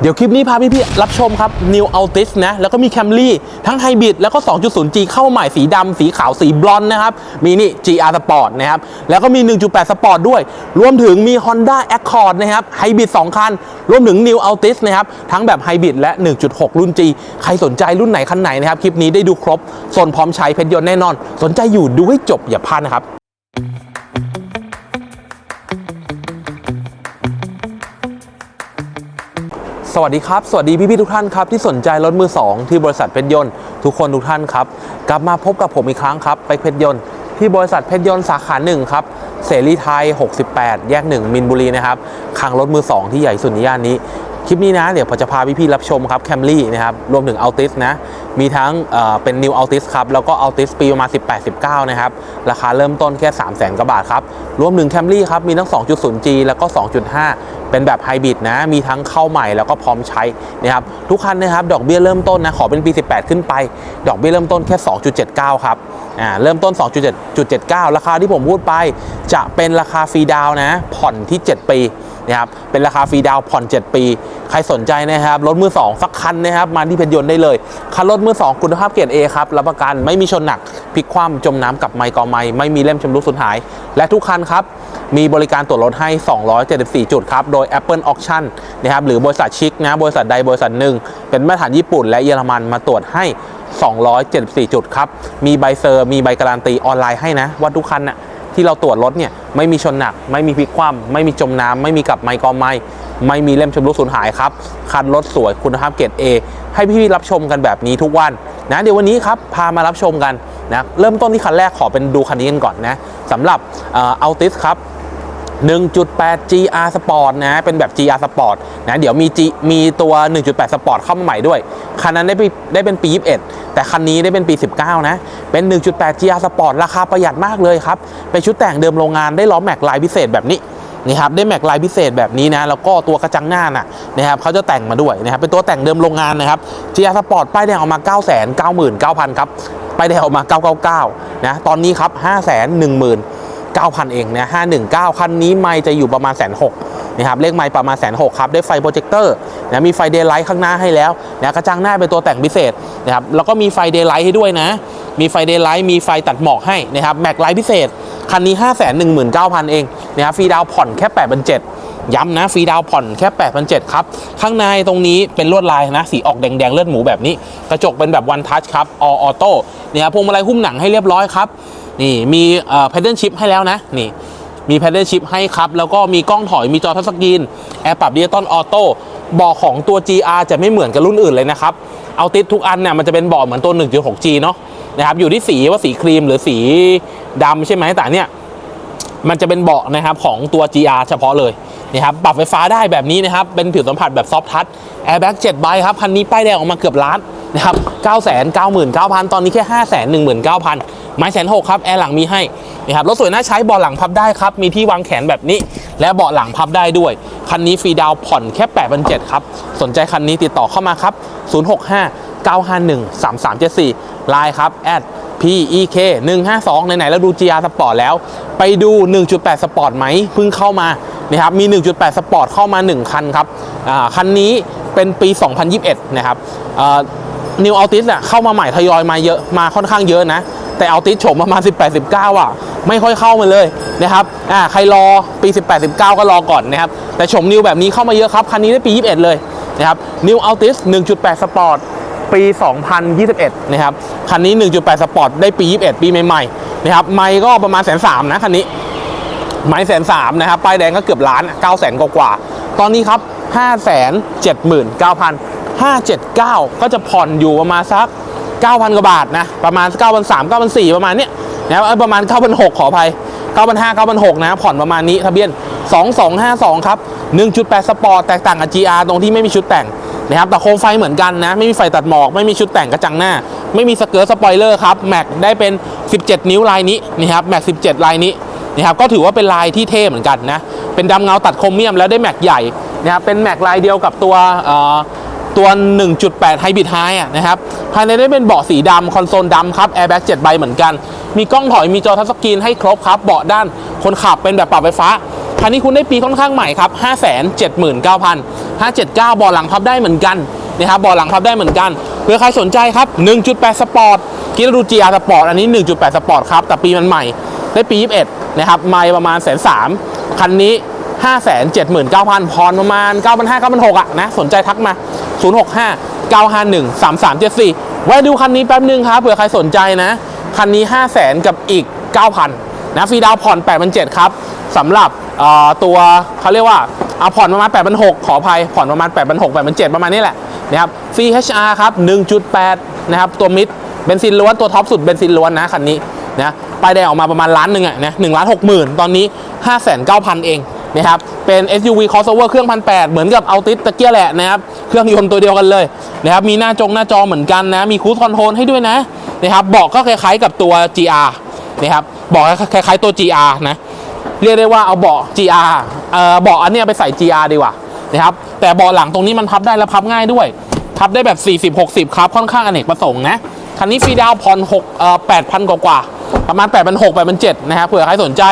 เดี๋ยวคลิปนี้พาพี่ๆรับชมครับ New Altis นะ แล้วก็มี Camry ทั้งไฮบริดแล้วก็ 2.0G เข้าใหม่สีดำ สีขาว สีบลอนด์นะครับ มีนี่ GR Sport นะครับ แล้วก็มี 1.8 Sport ด้วย รวมถึงมี Honda Accord นะครับไฮบริด2คัน รวมถึง New Altis นะครับ ทั้งแบบไฮบริดและ 1.6 รุ่น G ใครสนใจรุ่นไหนคันไหนนะครับ คลิปนี้ได้ดูครบส่วนพร้อมใช้เพชรยนต์แน่นอน สนใจอยู่ดูให้จบอย่าพลาดนะครับ สวัสดีครับ สวัสดีพี่ๆทุกท่านครับที่สนใจรถมือ 2 ที่บริษัทเพชรยนต์ทุกคนทุกท่านครับ กลับมาพบกับผมอีกครั้งครับไปเพชรยนต์ที่บริษัทเพชรยนต์สาขาหนึ่งครับเสรีไทย 68 แยก 1 มินบุรีนะครับคลังรถมือ 2 ที่ใหญ่สุดในย่านนี้ คลิปนี้นะ เดี๋ยวผมจะพาพี่ๆรับชมครับแคมรี่นะครับ รวมถึง Altis นะ มีทั้งเเป็น New Altis ครับ แล้วก็ Altis ปีประมาณ 18-19 นะครับ ราคาเริ่มต้นแค่ 3 0 0 0 0 0กว่าบาทครับ รวมถึง Camry ครับ มีทั้ง 2.0G แล้วก็ 2.5 เป็นแบบไฮบริดนะ มีทั้งเข้าใหม่แล้วก็พร้อมใช้นะครับ ทุกคันนะครับ ดอกเบี้ยเริ่มต้นนะ ขอเป็นปี 18 ขึ้นไป ดอกเบี้ยเริ่มต้นแค่ 2.79 ครับอ่าเริ่มต้น 2.7.79 ราคาที่ผมพูดไป จะเป็นราคาฟรีดาวน์นะผ่อนที่ 7 ปี นะครับเป็นราคาฟรีดาวน์ผ่อน 7 ปี ใครสนใจนะครับรถมือ 2 สักคันนะครับมาที่เพชรยนต์ได้เลยคันรถมือ 2 คุณภาพเกรด A ครับรับประกันไม่มีชนหนักพลิกคว่ำจมน้ำกับไมค์กอไมค์ไม่มีเล่มชำรุดสูญหาย และทุกคันครับมีบริการตรวจรถให้ 274 จุดครับโดย Apple Auction นะครับหรือบริษัทชิคนะบริษัทใดบริษัทหนึ่งเป็นมาตรฐานญี่ปุ่น และเยอรมันมาตรวจให้ 274 จุดครับมีใบเซอร์มีใบการันตีออนไลน์ให้นะว่าทุกคันน่ะ ที่เราตรวจรถเนี่ยไม่มีชนหนัก ไม่มีพลิกคว่ำไม่มีจมน้ำไม่มีกับไมค์กอไม้ไม่มีเล่มชำรุดสูญหายครับ คันรถสวยคุณภาพเกรด A ให้พี่ๆรับชมกันแบบนี้ทุกวันนะเดี๋ยววันนี้ครับพามารับชมกันนะเริ่มต้นที่คันแรกขอเป็นดูคันนี้กันก่อนนะสำหรับเอัลติสครับ 1.8 GR Sport นะ เป็นแบบ GR Sport นะ เดี๋ยวมี G มีตัว 1.8 Sport เข้ามาใหม่ด้วย คันนั้นได้ได้เป็นปี 21 แต่คันนี้ได้เป็นปี 19 นะ เป็น 1.8 GR Sport ราคาประหยัดมากเลยครับ เป็นชุดแต่งเดิมโรงงานได้ล้อแม็กลายพิเศษแบบนี้นี่ครับได้แม็กลายพิเศษแบบนี้นะ แล้วก็ตัวกระจังหน้าน่ะนะครับเขาจะแต่งมาด้วยนะครับ เป็นตัวแต่งเดิมโรงงานนะครับ GR Sport ป้ายแดงออกมา 9 9 9 0 0 0ครับป้ายแดงออกมา 999 นะ ตอนนี้ครับ 5 1 0 0 0 0 9,000 เองนะ519 คันนี้ไม่จะอยู่ประมาณแสนหกนะครับเลขไม่ประมาณแสนหกครับได้ไฟโปรเจคเตอร์นะมีไฟเดย์ไลท์ข้างหน้าให้แล้วนะกระจังหน้าเป็นตัวแต่งพิเศษนะครับแล้วก็มีไฟเดย์ไลท์ให้ด้วยนะ มีไฟเดย์ไลท์มีไฟตัดหมอกให้นะครับแม็กไลท์พิเศษ คันนี้ 519,000 เองนะครับฟรีดาวผ่อนแค่8 7 0 0ย้ำนะฟรีดาวผ่อนแค่8 7 0 0ครับ ข้างในตรงนี้เป็นลวดลายนะ สีออกแดงๆ เลือดหมูแบบนี้ กระจกเป็นแบบวันทัชครับออโต้เนี่ยพวงมาลัยหุ้มหนังให้เรียบร้อยครับ นี่มีเอ่อ paddle shift ให้แล้วนะนี่มี paddle shift ให้ครับ แล้วก็มีกล้องถอยมีจอทัชสกรีนแอร์ปรับดิจิตอลออโต้เบาะของตัว GR จะไม่เหมือนกับรุ่นอื่นเลยนะครับ เอาติดทุกอันเนี่ยมันจะเป็นเบาะเหมือนตัว 1.6G เนาะนะครับอยู่ที่สีว่าสีครีมหรือสีดำใช่ไหมแต่เนี่ยมันจะเป็นเบาะนะครับของตัว GR เฉพาะเลยนะครับปรับไฟฟ้าได้แบบนี้นะครับ เป็นผิวสัมผัสแบบซอฟทัชแอร์แบ็ก7ใบครับ คันนี้ป้ายแดงออกมาเกือบล้าน นะครับ9 9 9 0 0 0 ตอนนี้แค่ 5 1 9 0 0 0 ไม้แสนหกครับ แอร์หลังมีให้นะครับรถสวยน่าใช้เบาะหลังพับได้ครับ มีที่วางแขนแบบนี้ และเบาะหลังพับได้ด้วย คันนี้ฟรีดาวผ่อนแค่8 7 0 0ครับ สนใจคันนี้ติดต่อเข้ามาครับ 065 951 3374ไลน์ครับแอด PEK 152ไหนๆแล้วดู GR Sport แล้ว ไปดู 1.8 Sport ไหมเพิ่งเข้ามานะครับมี 1.8 Sport เข้ามา 1 คันครับคันนี้เป็นปี 2021 นะครับ นิวอัลติสอะเข้ามาใหม่ทยอยมาเยอะมาค่อนข้างเยอะนะ แต่อัลติสโฉมประมาณ 18 19 อะ ไม่ค่อยเข้ามาเลยนะครับอ่าใครรอปี 18 19 ก็รอก่อนนะครับ แต่โฉมนิวแบบนี้เข้ามาเยอะครับ คันนี้ได้ปี 21 เลยนะครับนิวอัลติส1.8 Sport ปี 2021 นะครับ คันนี้ 1.8 สปอร์ต ได้ปี 21 ปีใหม่ๆ นะครับ ไม่ก็ประมาณแสนสามนะ คันนี้ ไม้แสนสามนะครับ ป้ายแดงก็เกือบล้าน 9 0 0 0 0 0 กว่า ตอนนี้ครับ 5 7 9 0 0 579 ก็จะผ่อนอยู่ประมาณสัก 9,000 กว่าบาทนะ ประมาณ 9 3 0 0 9 4ประมาณเนี้ยนะครับประมาณ 9,600 ขออภัย 9,500 9,600 นะ ผ่อนประมาณนี้ทะเบียน 2252 ครับ 1.8 สปอร์ต แตกต่างกับ GR ตรงที่ไม่มีชุดแต่งนะครับแต่โคมไฟเหมือนกันนะ ไม่มีไฟตัดหมอก ไม่มีชุดแต่งกระจังหน้า ไม่มีสเกิร์ตสปอยเลอร์ครับ แม็กได้เป็น 17 นิ้วลายนี้นี่ครับ แม็ก 17 ลายนี้นะครับ ก็ถือว่าเป็นลายที่เท่เหมือนกันนะ เป็นดำเงาตัดโครเมียมแล้วได้แม็กใหญ่นะครับ เป็นแม็กลายเดียวกับตัวเอ่อ ตัว 1.8ไฮบริดไฮอะนะครับภายในได้เป็นเบาะสีดำคอนโซลดำครับแอร์แบ็ก7ใบเหมือนกัน มีกล้องถอยมีจอทัชสกรีนให้ครบครับ เบาะด้านคนขับเป็นแบบปรับไฟฟ้าคันนี้คุณได้ปีค่อนข้างใหม่ครับ 5 7 9 0 0 579เบาะหลังพับได้เหมือนกันนะครับเบาะหลังพับได้เหมือนกันเพื่อใครสนใจครับ 1.8 สปอร์ตคิดดู GR สปอร์ตอันนี้ 1.8 สปอร์ตครับ แต่ปีมันใหม่ ได้ปี 21 นะครับ ไม่ประมาณแสนสามคันนี้ 5 7 9 0 0 0พรประมาณ 9,500 9,600อะนะ สนใจทักมา 065 951 3374 ไว้ดูคันนี้แป๊บนึงครับเผื่อใครสนใจนะ คันนี้ 5 0 0 0 0 0กับอีก 9,000นะฟรีดาวผ่อน8,700ครับสำหรับตัวเขาเรียกว่าเอาผ่อนประมาณ8,600ขออภัยผ่อนประมาณ8,600 8,700ประมาณนี้แหละนะครับฟรี HR ครับ 1.8 นะครับ ตัวมิดเบนซินล้วนตัวท็อปสุดเบนซินล้วนนะคันนี้นะป้ายแดงออกมาประมาณล้านหนึ่งอะนะหนึ่งล้านหกหมื่นตอนนี้5,900เอง นะครับเป็น SUV crossover เครื่องพันแเหมือนกับเอาติสตะเกียแหละนะครับเครื่องยนต์ตัวเดียวกันเลยนะครับมีหน้าจงหน้าจอเหมือนกันนะมีคู i คอนโทรลให้ด้วยนะนะครับเบอกก็คล้ายๆกับตัว GR นะครับเบอกคล้ายๆตัว GR นะเรียกได้ว่าเอาเบาะ GR เอ่อเบาะอันเนี้ยไปใส่ GR ดีกว่านะครับแต่เบาะหลังตรงนี้มันพับได้และพับง่ายด้วย พับได้แบบ 40 60 ครับค่อนข้างอเนกประสงค์นะคันนี้ฟรีดาวผ่อน6เอ่อ8,000 กว่ากว่าๆประมาณ8,600 8,700นะครับเผื่อใครสนใจ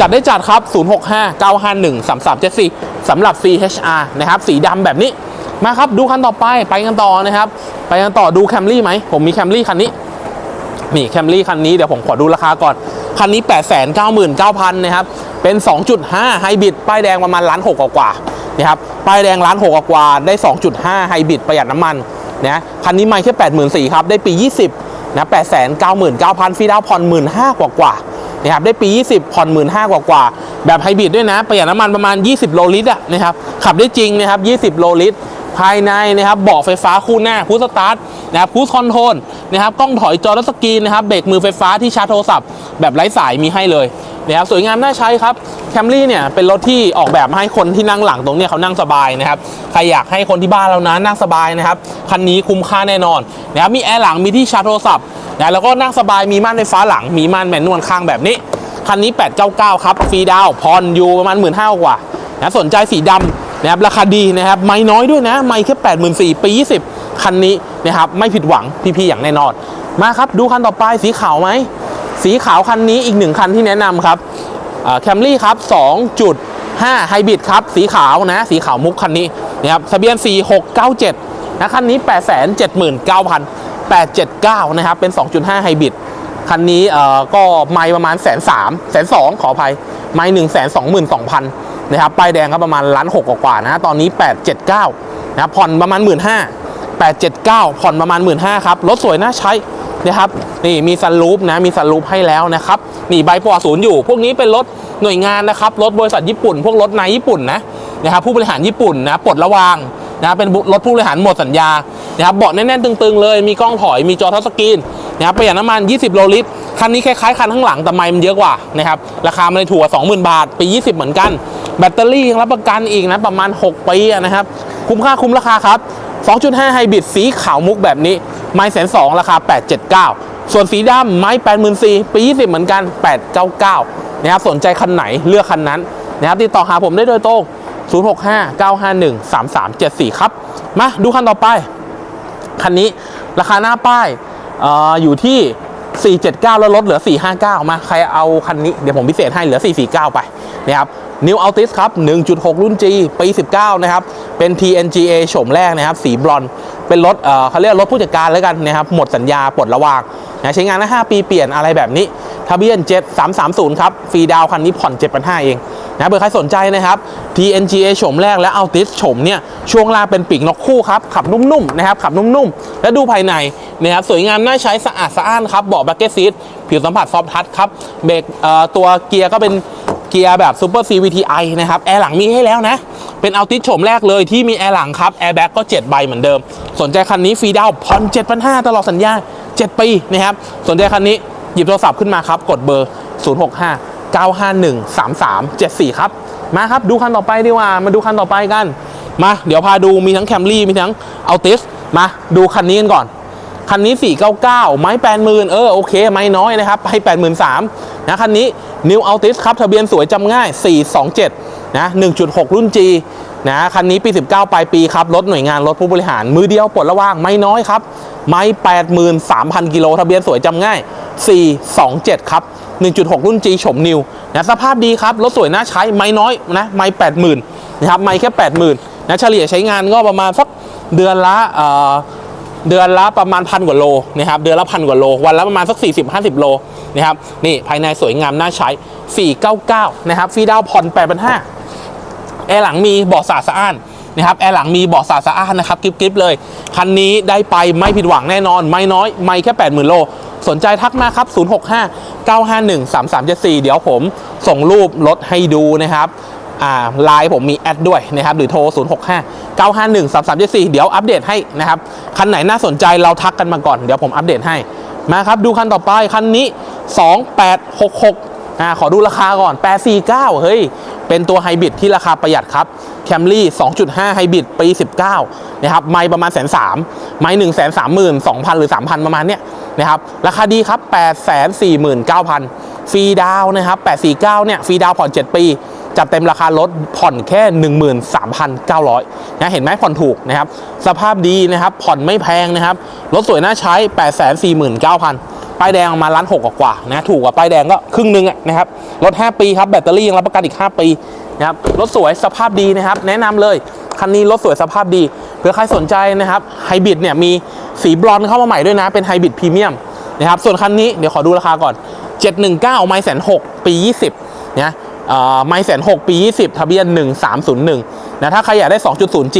จัดได้จัดครับ 065 951 3374สำหรับ CHR นะครับ สีดำแบบนี้ มาครับดูคันต่อไปไปกันต่อนะครับ ไปกันต่อดูแคมรี่ไหม ผมมีแคมรี่คันนี้นี่แคมรี่คันนี้เดี๋ยวผมขอดูราคาก่อน คันนี้ 8 9 9 0 0 0นะครับ เป็น 2.5 ไฮบริดป้ายแดงประมาณล้านหกกว่าๆนะครับป้ายแดงล้านหกกว่าได้ 2.5 ไฮบริดประหยัดน้ำมันนะคันนี้ไม่แค่ 84,000ครับ ได้ปี 20นะ8 9 9 0 0 0ฟรีดาวผ่อน15,000กว่า นะครับได้ปี 20 ผ่อน 15,000กว่าๆแบบไฮบริดด้วยนะ ประหยัดน้ำมันประมาณ 20 โลลิตรอะนะครับ ขับได้จริงนะครับ 20 โลลิตร ภายในนะครับเบาะไฟฟ้าคู่หน้าพูสตาร์ทนะครับพุสคอนโทรลนะครับกล้องถอยจอทัชสกรีนนะครับเบรกมือไฟฟ้าที่ชาร์จโทรศัพท์แบบไร้สายมีให้เลย นะครับสวยงามน่าใช้ครับแคมรี่เนี่ยเป็นรถที่ออกแบบมาให้คนที่นั่งหลังตรงเนี้ยเขานั่งสบายนะครับใครอยากให้คนที่บ้านเรานะนั่งสบายนะครับคันนี้คุ้มค่าแน่นอนนะครับมีแอร์หลังมีที่ชาร์จโทรศัพท์นะแล้วก็นั่งสบายมีม่านไฟฟ้าหลังมีม่านแมนนวลข้างแบบนี้คันนี้ 899 ครับฟรีดาวน์ผ่อนอยู่ประมาณ 1 5ื่นกว่านะสนใจสีดำนะครับราคาดีนะครับไม่น้อยด้วยนะ ไม่แค่ 84,000ปี 20 คันนี้นะครับไม่ผิดหวังพี่ๆอย่างแน่นอน มาครับดูคันต่อไปสีขาวไหม สีขาวคันนี้อีกหนึ่งคันที่แนะนำครับแคมรี่ครับ2.5ไฮบริดครับ สีขาวนะ สีขาวมุกคันนี้นะครับทะเบียน 4697 นะคันนี้ 879,879 นะครับ เป็น 2.5ไฮบริดคันนี้เอ่อก็ไม่ประมาณแสนสามแสนสองขออภัย ไม่หนึ่งแสนสองหมื่นสองพันนะครับป้ายแดงก็ประมาณล้านหกกว่านะ ตอนนี้ 879 นะครับผ่อนประมาณ 1 5ื่นห้า879 ผ่อนประมาณ 1 5ื่นห้าครับรถสวยน่าใช้ นะครับนี่มีซันรูปนะมีซันรูปให้แล้วนะครับนี่ใบปอศูนย์อยู่ พวกนี้เป็นรถหน่วยงานนะครับรถบริษัทญี่ปุ่น พวกรถนายญี่ปุ่นนะนะครับผู้บริหารญี่ปุ่นนะปลดระวางนะเป็นรถผู้บริหารหมดสัญญานะครับเบาะแน่นๆตึงๆเลย มีกล้องถอยมีจอทัชสกรีนนะครับประหยัดน้ำมัน 20 โลลิตรคันนี้คล้ายๆคันข้างหลังแต่ไมล์มันเยอะกว่านะครับราคามันเลยถูกกว่า20,000 บาทปี 20 เหมือนกัน แบตเตอรี่ยังรับประกันอีกนะประมาณ 6 ปีนะครับคุ้มค่าคุ้มราคาครับ 2.5 ไฮบริดสีขาวมุกแบบนี้ ไม้แสนสองราคา 879 ส่วนสีดำไม้ 84,000ปี 20 เหมือนกัน 899 นะครับ สนใจคันไหนเลือกคันนั้นนะครับติดต่อหาผมได้โดยตรง 065 951 3374 ครับ มาดูคันต่อไป คันนี้ราคาหน้าป้ายอออยู่ที่ 479 แล้วลดเหลือ 459 มา ใครเอาคันนี้ เดี๋ยวผมพิเศษให้เหลือ 449 ไปนะครับ New Altis ครับ 1.6 รุ่น G ปี 19 นะครับ เป็น TNGA โฉมแรกนะครับ สีบรอนเป็นรถเเขาเรียกรถผู้จัดการแล้วกันนะครับ หมดสัญญาปลดระวางนะใช้งานได้5ปีเปลี่ยนอะไรแบบนี้ ทะเบียน 7330 ครับ ฟรีดาวคันนี้ผ่อน 7,500 เองนะเบอร์ใครสนใจนะครับ TNGA โฉมแรกและ Altis โฉมเนี่ย ช่วงล่างเป็นปีกนกคู่ครับ ขับนุ่มๆนะครับ ขับนุ่มๆ และดูภายในนะครับ สวยงามน่าใช้สะอาดสะอ้านครับเบาะแบ็กเก็ตซีทผิวสัมผัสซอฟทัชครับ เบรกตัวเกียร์ก็เป็น เกียร์แบบ Super CVTi นะครับแอร์หลังมีให้แล้วนะ เป็นเอัลติสโฉมแรกเลยที่มีแอร์หลังครับแอร์แบ็กก็7ใบเหมือนเดิม สนใจคันนี้ฟรีดาวน์ผ่อน7,500 ตลอดสัญญา 7 ปีนะครับสนใจคันนี้หยิบโทรศัพท์ขึ้นมาครับ กดเบอร์ 065 951 3374 ครับ มาครับดูคันต่อไปดีกว่า มาดูคันต่อไปกัน มาเดี๋ยวพาดูมีทั้งแคมรี่มีทั้งเอัลติสมาดูคันนี้กันก่อน คันนี้ 499 ไม้80,000เออโอเค ไม้น้อยนะครับไป83,000นะคันนี้ New Altis ครับ ทะเบียนสวยจำง่าย 427 นะ 1.6 รุ่น G นะ คันนี้ปี 19 ปลายปีครับ รถหน่วยงานรถผู้บริหาร มือเดียวปลดระว่าง ไม่น้อยครับ ไม้83,000 กิโล ทะเบียนสวยจำง่าย 427 ครับ 1.6 รุ่น G โฉมนิวนะสภาพดีครับ รถสวยน่าใช้ ไม้น้อยนะ ไม้80,000 นะครับ ไม้แค่ 80,000 นะ เฉลี่ยใช้งานก็ประมาณสักเดือนละเอ่อ เดือนละประมาณพันกว่าโลนะครับเดือนละพันกว่าโล วันละประมาณสัก 40-50 โลนะครับนี่ภายในสวยงามน่าใช้ 499 นะครับฟรีดาวน์ผ่อน8,500แอร์หลังมีเบาะสะอาดสะอ้านนะครับแอร์หลังมีเบาะสะอาดสะอ้านนะครับกริบๆเลย คันนี้ได้ไปไม่ผิดหวังแน่นอน ไม่น้อย ไม่แค่ 80,000 โล สนใจทักมาครับ 065 951 3374 เดี๋ยวผมส่งรูปรถให้ดูนะครับ ไลน์ผมมีแอดด้วยนะครับหรือโทร 065 951 3374 เดี๋ยวอัปเดตให้นะครับ คันไหนน่าสนใจเราทักกันมาก่อน เดี๋ยวผมอัปเดตให้ มาครับ ดูคันต่อไป คันนี้ 2866อ่าขอดูราคาก่อน 849 เฮ้ย เป็นตัวไฮบริดที่ราคาประหยัดครับ Camry 2.5ไฮบริดปี 19 นะครับ ไม่ประมาณแสนสามไม่1 3 3 2 0 0 0หรือ3,000ประมาณเนี้ยนะครับ ราคาดีครับ849,000ฟรีดาวนะครับ849เนี่ยฟรีดาวผ่อน7ปี จัดเต็มราคารถผ่อนแค่ 13,900นะเห็นไหมผ่อนถูกนะครับ สภาพดีนะครับ ผ่อนไม่แพงนะครับ รถสวยน่าใช้ 849,000ป้ายแดงออกมาล้านหกกว่านะถูกกว่าป้ายแดงก็ครึ่งหนึงนะครับรถ 5 ปีครับแบตเตอรี่ยังรับประกันอีก 5 ปีนะครับรถสวยสภาพดีนะครับ แนะนำเลยคันนี้รถสวยสภาพดีเผื่อใครสนใจนะครับไฮบริดเนี่ยมีสีบลอนเข้ามาใหม่ด้วยนะ เป็นไฮบริดพรีเมียมนะครับส่วนคันนี้เดี๋ยวขอดูราคาก่อน 719 ไมล์แสนหกปี 20นะเอ่อ ไมล์แสนหกปี 20 ทะเบียน 1301 นะถ้าใครอยากได้ 2.0G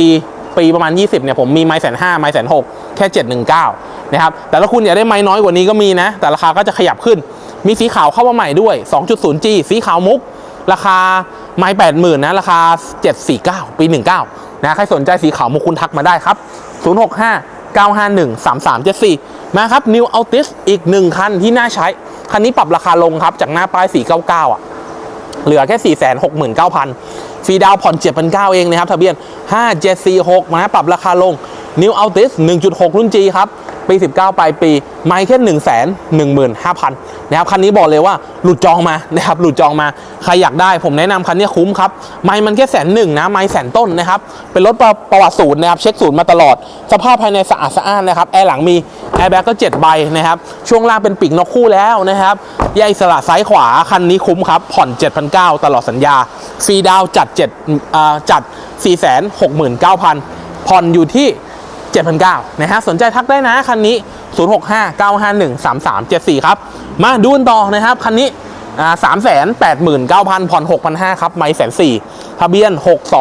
ปีประมาณ 20 เนี่ยผมมีไมล์แสนห้าไมล์แสนหกแค่ 719 นะครับ แต่ถ้าคุณอยากได้ไม้น้อยกว่านี้ก็มีนะ แต่ราคาก็จะขยับขึ้น มีสีขาวเข้ามาใหม่ด้วย 2.0G สีขาวมุก ราคาไม้80,000 นะ ราคา 749 ปี 19 นะ ใครสนใจสีขาวมุกคุณทักมาได้ครับ 065 951 3374 มาครับ New Altis อีกหนึ่งคันที่น่าใช้ คันนี้ปรับราคาลงครับ จากหน้าป้าย 499 อะ เหลือแค่ 469,000ฟรีดาวผ่อน7,900เองนะครับทะเบียน 5746นะปรับราคาลง New Altis 1.6 รุ่น G ครับ ปี 19 ปลายปี ไม่แค่1 1 5 0 0 0 นะครับ คันนี้บอกเลยว่าหลุดจองมา นะครับ หลุดจองมา ใครอยากได้ผมแนะนำคันนี้คุ้มครับ ไม่มันแค่แสนหนึ่งนะ ไม่แสนต้นนะครับ เป็นรถประประวัติศูนย์นะครับ เช็คศูนย์มาตลอด สภาพภายในสะอาดสะอ้านนะครับ แอร์หลังมี แอร์แบ็กก็ 7 ใบนะครับ ช่วงล่างเป็นปีกนกคู่แล้วนะครับยกอิสระซ้ายขวา คันนี้คุ้มครับ ผ่อน 7,900 ตลอดสัญญา ฟรีดาวจัด7อ่าจัด 469,000 ผ่อนอยู่ที่ 7,900นะฮะสนใจทักได้นะคันนี้ 065 951 3374 ครับ มาดูกันต่อนะครับ คันนี้อ่า389,000ผ่อน6,500ครับไม่แสนสี่ทะเบียน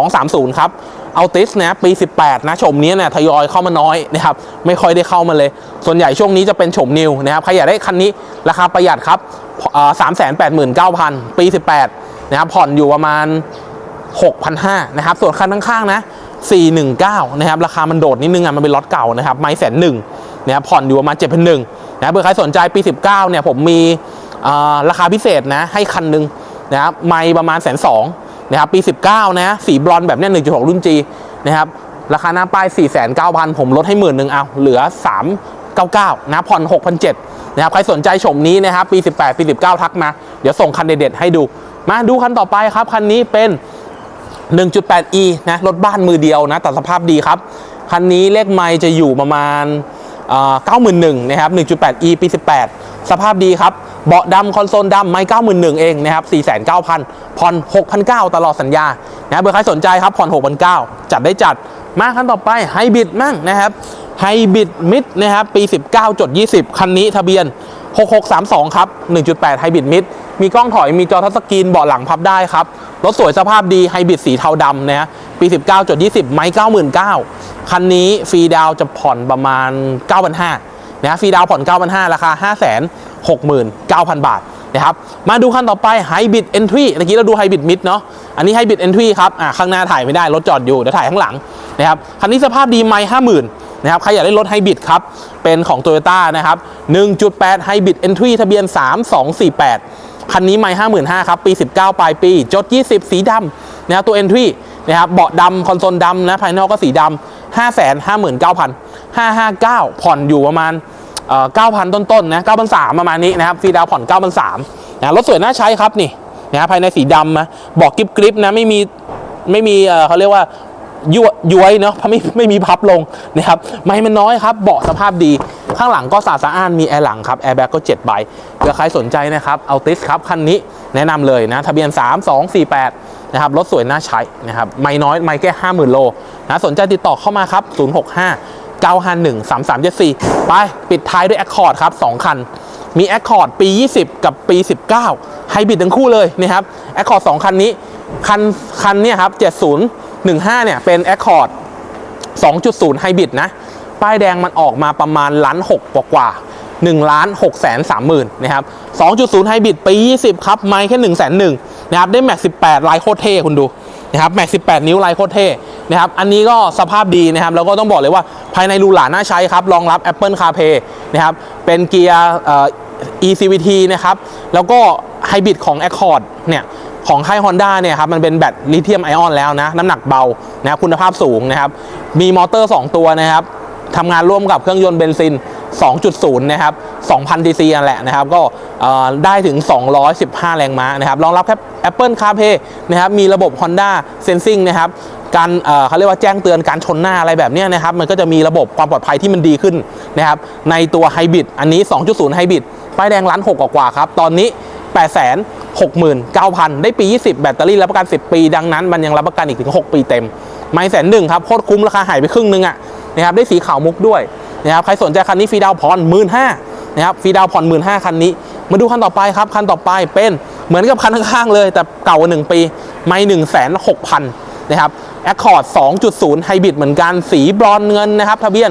6230ครับเอาติสนะปี18นะชมนี้เนี่ยทยอยเข้ามาน้อยนะครับไม่ค่อยได้เข้ามาเลย ส่วนใหญ่ช่วงนี้จะเป็นชมนิวนะครับใครอยากได้คันนี้ราคาประหยัดครับสามแสนแปดหมื่นเก้าพันปี18นะครับผ่อนอยู่ประมาณ6,500นะครับส่วนคันข้างๆนะ 419 นะครับ ราคามันโดดนิดนึงอะ มันเป็นล็อตเก่านะครับ ไม้แสนหนึ่งนะครับผ่อนอยู่ประมาณ7,100นะเผื่อใครสนใจปี 19 เนี่ยผมมีราคาพิเศษนะให้คันหนึ่งนะครับไม้ประมาณแสนสองนะครับปี 19 นะ สีบลอนแบบเนี้ย1.6 รุ่น G นะครับราคาหน้าป้าย 4,900 ผมลดให้หมื่นหนึ่งเอาเหลือ 399 นะผ่อน 6,700นะครับใครสนใจชมนี้นะครับปี 18 ปี 19 ทักมา เดี๋ยวส่งคันเด็ดๆให้ดู มาดูคันต่อไปครับ คันนี้เป็น 1.8e นะรถบ้านมือเดียวนะแต่สภาพดีครับ คันนี้เลขไมล์จะอยู่ประมาณ91,000นะครับ 1.8e ปี 18 สภาพดีครับ เบาะดำคอนโซลดำไม่91,000 เองนะครับ 49,000 ผ่อน 6,900 ตลอดสัญญา นะเบอร์ใครสนใจครับ ผ่อน 6,900 จัดได้จัด มาคันต่อไปไฮบริดมั่งนะครับ ไฮบริดมิดนะครับปี 19.20 คันนี้ทะเบียน 6632 ครับ 1.8ไฮบริดมิดมีกล้องถอยมีจอทัชสกรีนเบาะหลังพับได้ครับ รถสวยสภาพดีไฮบริดสีเทาดำนะฮะปี 19.20 ไม้99,000 คันนี้ฟรีดาวจะผ่อนประมาณ 9,500นะฟรีดาวผ่อน 9,500 ราคา 569,000 บาทนะครับมาดูคันต่อไปไฮบริดเอนทรีเมื่อกี้เราดูไฮบริดมิดเนาะอันนี้ไฮบริดเอนทรีครับอ่าข้างหน้าถ่ายไม่ได้รถจอดอยู่เดี๋ยวถ่ายข้างหลังนะครับคันนี้สภาพดีไม้50,000น นะครับใครอยากได้รถไฮบริดครับ เป็นของ Toyota นะครับ 1.8ไฮบริดเอนทรีทะเบียน 3248 คันนี้ไม่ห้าหมื่นห้าครับ ปี 19 ปลายปี จด 20 สีดำนะครับตัว Entry นะครับเบาะดำคอนโซลดำนะภายนอกก็สีดำ5 5 9 0 0 559 ผ่อนอยู่ประมาณเอ่อ9,000 ต้นๆนะ9,300ประมาณนี้นะครับฟรีดาวผ่อน9,300นะรถสวยน่าใช้ครับนี่นะภายในสีดำนะบอกกริบกริบนะไม่มีไม่มีเเขาเรียกว่า ยั่วย้วยเนาะเพราะไม่ไม่มีพับลงนะครับไม่มันน้อยครับ เบาะสภาพดี ข้างหลังก็สะอาดสะอ้านมีแอร์หลังครับแอร์แบ็กก็7ใบเผื่อใครสนใจนะครับเอาติสครับคันนี้แนะนำเลยนะทะเบียน 3248นะครับรถสวยน่าใช้นะครับไม่น้อยไม่แค่50,000โลนะสนใจติดต่อเข้ามาครับ 065 951 3374 ไป ปิดท้ายด้วย Accord ครับ 2 คัน มี Accord ปี 20 กับปี 19ไฮบริดทั้งคู่เลยนะครับ Accord 2คันนี้ คันคันเนี่ยครับ 15 เนี่ย เป็น Accord 2.0ไฮบริดนะ ป้ายแดงมันออกมาประมาณล้านหกกว่ากว่า1ล้าน6แสน3หมื่นนะครับ2.0ไฮบริดปี20ครับ ไม่แค่1นึ่งแสนหนึ่งนะครับ ได้แม็ก18ลายโคตรเท่คุณดูนะครับแม็ก18นิ้วลายโคตรเท่นะครับ อันนี้ก็สภาพดีนะครับ แล้วก็ต้องบอกเลยว่าภายในรูหราน่าใช้ครับ รองรับ Apple CarPlay นะครับ เป็นเกียร์เอ่อ ECVT นะครับ แล้วก็ไฮบริดของ Accord เนี่ย ของค่าย Honda เนี่ยครับมันเป็นแบตลิเธียมไอออนแล้วนะ น้ำหนักเบานะค,คุณภาพสูงนะครับ มีมอเตอร์ 2 ตัวนะครับทำงานร่วมกับเครื่องยนต์เบนซิน 2.0 นะครับ 2,000 cc นั่นแหละนะครับ ก็เอ่อได้ถึง 215 แรงม้านะครับ รองรับแค่ Apple CarPlay นะครับ มีระบบ Honda Sensing นะครับการเเขาเรียกว่าแจ้งเตือนการชนหน้าอะไรแบบนี้นะครับ มันก็จะมีระบบความปลอดภัยที่มันดีขึ้นนะครับ ในตัวไฮบริดอันนี้ 2.0 ไฮบริดป้ายแดงล้านหกกว่าครับ ตอนนี้8 6 9 0 0 0 ได้ปี 20 แบตเตอรี่รับประกัน 10 ปี ดังนั้นมันยังรับประกันอีกถึง 6 ปีเต็ม ไม่แสนหนึ่งครับ โคตรคุ้มราคาหายไปครึ่งนึงอะนะครับได้สีขาวมุกด้วยนะครับใครสนใจคันนี้ฟรีดาวผ่อนหมื่นห้านะครับฟรีดาวผ่อนหมื่นห้าคันนี้ มาดูคันต่อไปครับ คันต่อไปเป็นเหมือนกับคันข้างๆเลย แต่เก่ากว่าหนึ่งปี ไม่หนึ่งแสนหกพันนะครับ Accord 2.0ไฮบริดเหมือนกันสีบรอนเงินนะครับทะเบียน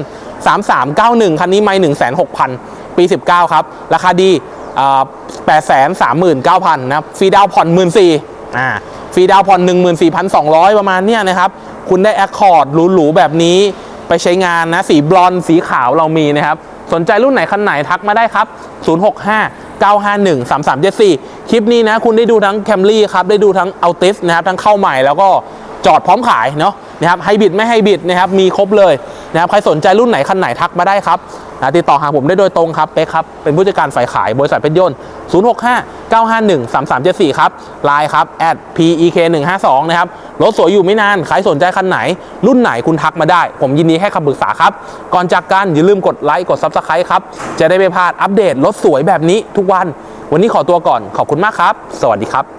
3391 คันนี้ไม่1 6 0 0 0 ปี 19 ครับ ราคาดี แปดแสนสามหมื่นเก้าพันนะครับฟรีดาวน์ผ่อนหมื่นสี่อ่าฟรีดาวน์ผ่อน14,200ประมาณเนี้ยนะครับ คุณได้ Accord หรูๆแบบนี้ไปใช้งานนะ สีบลอนด์สีขาวเรามีนะครับ สนใจรุ่นไหนคันไหนทักมาได้ครับ 065 951 3374 คลิปนี้นะ คุณได้ดูทั้ง Camry ครับ ได้ดูทั้ง Altis นะครับ ทั้งเข้าใหม่แล้วก็จอดพร้อมขายเนาะนะครับไฮบริดไม่ไฮบริดนะครับ มีครบเลย นะครับใครสนใจรุ่นไหนคันไหนทักมาได้ครับนะติดต่อหาผมได้โดยตรงครับเป๊กครับ เป็นผู้จัดการฝ่ายขายบริษัทเพชรยนต์ 065 951 3374 ครับไลน์ครับ at pek 152นะครับ รถสวยอยู่ไม่นาน ใครสนใจคันไหน รุ่นไหนคุณทักมาได้ ผมยินดีให้คำปรึกษาครับ ก่อนจากกันอย่าลืมกดไลค์ กด Subscribe ครับ จะได้ไม่พลาดอัปเดตรถสวยแบบนี้ทุกวัน วันนี้ขอตัวก่อน ขอบคุณมากครับ สวัสดีครับ